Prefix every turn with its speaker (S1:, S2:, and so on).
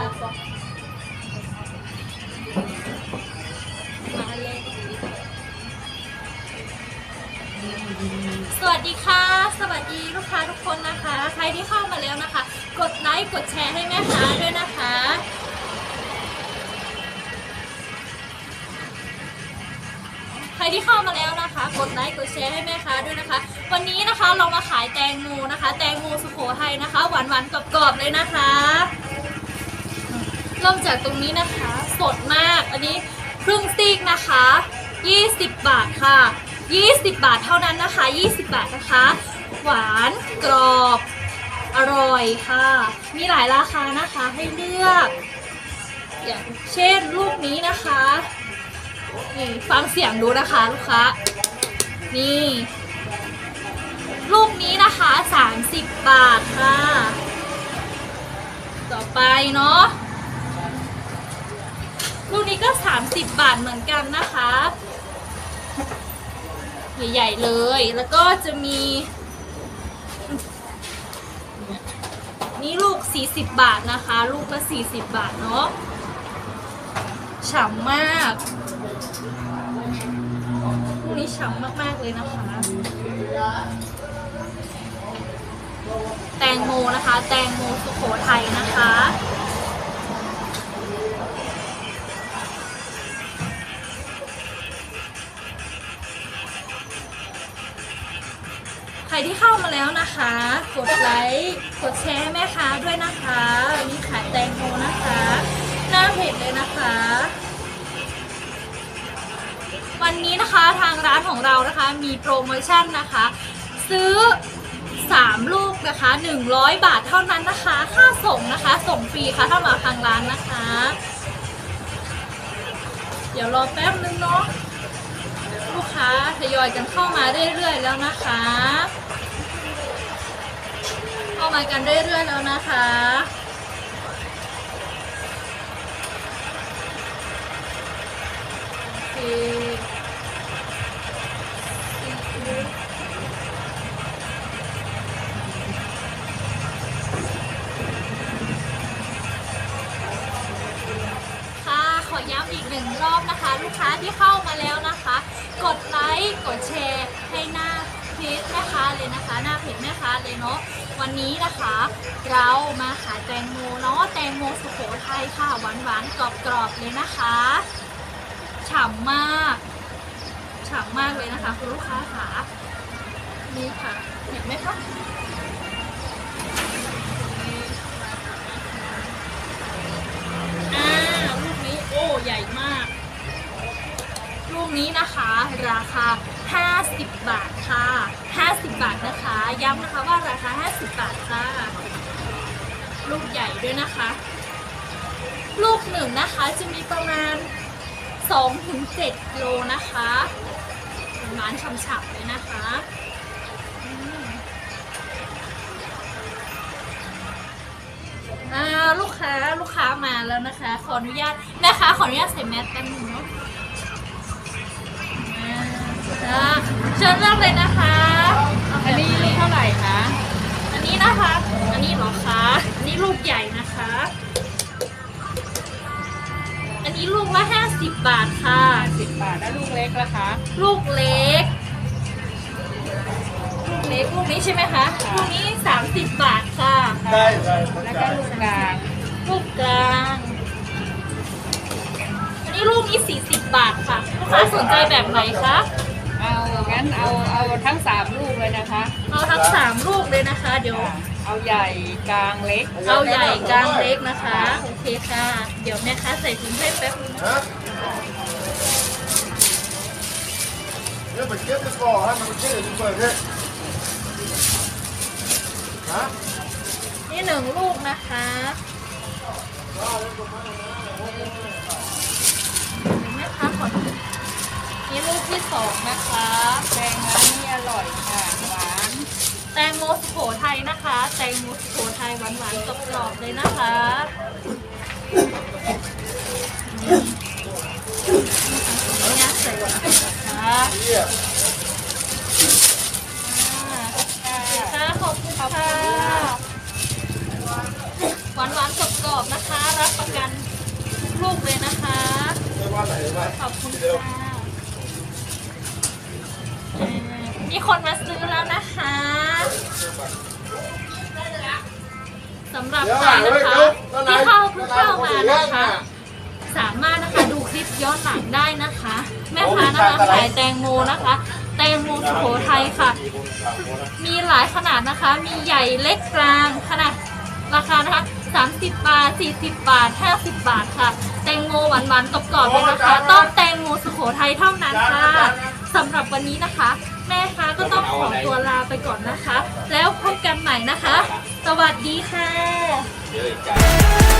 S1: สวัสดีค่ะ สวัสดีลูกค้าทุกคนนะคะ ใครที่เข้ามาแล้วนะคะ กดไลค์กดแชร์ให้แม่ค้าด้วยนะคะใครที่เข้ามาแล้วนะคะ กดไลค์กดแชร์ให้แม่ค้าด้วยนะคะ วันนี้นะคะเรามาขายแตงโมนะคะ แตงโมสุโขทัยนะคะ หวานหวานๆกรอบๆเลยนะคะ เริ่มจากตรงนี้นะคะ สดมาก อันนี้ครึ่งซีกนะคะ 20 บาทค่ะ 20 บาทเท่านั้นนะคะ 20 บาทนะคะ หวานกรอบ อร่อยค่ะ มีหลายราคานะคะให้เลือก อย่างเช่นลูกนี้นะคะนี่ฟังเสียงดูนะคะลูกค้า นี่ ลูกนี้นะคะ 30 บาทค่ะ ต่อไปเนาะ ลูกนี้ก็ 30 บาทเหมือนกันนะคะ ใหญ่ๆเลย แล้วก็จะมี นี่ลูก 40 บาทนะคะ ลูกละ40 บาทเนาะฉ่ำมากลูกนี้ฉ่ำมากๆเลยนะคะ แตงโมนะคะ แตงโมสุโขทัยนะคะ ใครที่เข้ามาแล้วนะคะ กดไลค์กดแชร์แม่ค้าด้วยนะคะมีขายแตงโมนะคะ หน้าเพจเลยนะคะ วันนี้นะคะทางร้านของเรานะคะมีโปรโมชั่นนะคะ ซื้อ 3 ลูกนะคะ 100 บาทเท่านั้นนะคะ ค่าส่งนะคะ ส่งฟรีค่ะถ้ามาทางร้านนะคะ เดี๋ยวรอแป๊บนึงเนาะ ลูกค้าทยอยกันเข้ามาเรื่อยๆแล้วนะคะ เข้ามากันเรื่อยๆแล้วนะคะโอเค อย้ำอีกหนึ่งรอบนะคะ ลูกค้าที่เข้ามาแล้วนะคะ กดไลค์กดแชร์ให้หน้าเพจแม่ค้าเลยนะคะ หน้าเพจแม่ค้าเลยเนาะวันนี้นะคะ เรามาขายแตงโมเนาะแตงโมสุโขทัยค่ะหวานๆกรอบๆเลยนะคะฉ่ำมากฉ่ำมากเลยนะคะ คุณลูกค้าค่ะนี่ค่ะเห็นไหมคะอ่าลูกนี้โอ้ใหญ่มาก ลูกนี้นะคะ ราคา 50 บาทค่ะ 50 บาทนะคะ ย้ำนะคะว่าราคา 50 บาทค่ะ ลูกใหญ่ด้วยนะคะ ลูกหนึ่งนะคะจะมีประมาณ 2-7โลนะคะหวานฉ่ำๆเลยนะคะลูกค้าลูกค้ามาแล้วนะคะ ขออนุญาตแม่ค้าขออนุญาตใส่แมสแป๊บนึงเนาะ อ่าเชิญเลือกเลยนะคะเาแบบ
S2: อันนี้
S1: ไห
S2: ลูกเท่าไหร่คะ
S1: อันนี้นะคะ อันนี้เหรอคะ อันนี้ลูกใหญ่นะคะ อันนี้ลูกละ50บาทค่ะ
S2: สิบบาท แล้วลูกเล็กล่ะคะ
S1: ลูกเล็ก ลูกเล็กลูกนี้ใช่ไหมคะ
S2: ค่ะ
S1: ลูกนี้30บาทค่ะ
S3: ได้ได้
S2: แล้วก็ลูกกลาง
S1: ลูกกลาง อันนี้ลูกนี้40บาทค่ะ ลูกค้าสนใจแบบไหนคะ
S2: เอา งั้นเอาเอาทั้งสามลูกเลยนะคะ
S1: เอาทั้ง3ลูกเลยนะคะ เดี๋ยว
S2: เอาใหญ่กลางเล็ก
S1: เอาใหญ่กลางเล็กนะคะ โอเคค่ะ เดี๋ยวแม่ค้าใส่ถุงให้แป๊บนึงนะ
S3: ฮะเนี่ยไปเก็บไปก่อนให้มันไปเก็บดีกว่าเถอะฮะ
S1: นี่หนึ่งลูกนะคะเดี๋ยวแม่ค้าขอนี่ลูกที่ สองนะคะ
S2: แตงร้านนี้อร่อยค่ะหวาน
S1: แตงโมสุโขทัยนะคะ แตงโมสุโขทัยหวานหวานกรอบๆเลยนะคะนี่นะใส่
S3: หวา
S2: นนะ
S1: คะอ่ขอบคุณค่ะหวานหวานกรอบๆนะคะ รับประกันลูกเลยนะคะ ขอบคุณค่ะ มมีคนมาซื้อแล้วนะคะสำหรับใครนะคะที่เข้าเพิ่งเข้ามานะคะ สามารถนะคะดูคลิปย้อนหลังได้นะคะ แม่ค้านะคะขายแตงโมนะคะ แตงโมสุโขทัยค่ะ มีหลายขนาดนะคะ มีใหญ่เล็กกลางขนาดราคานะคะ 30 บาท 40 บาท 50 บาทค่ะ แตงโมหวานๆกรอบๆเลยนะคะ ต้องแตงโมสุโขทัยเท่านั้นค่ะสำหรับวันนี้นะคะ แม่คะก็ต้องขอตัวลาไปก่อนนะคะ แล้วพบกันใหม่นะคะ สวัสดีค่ะ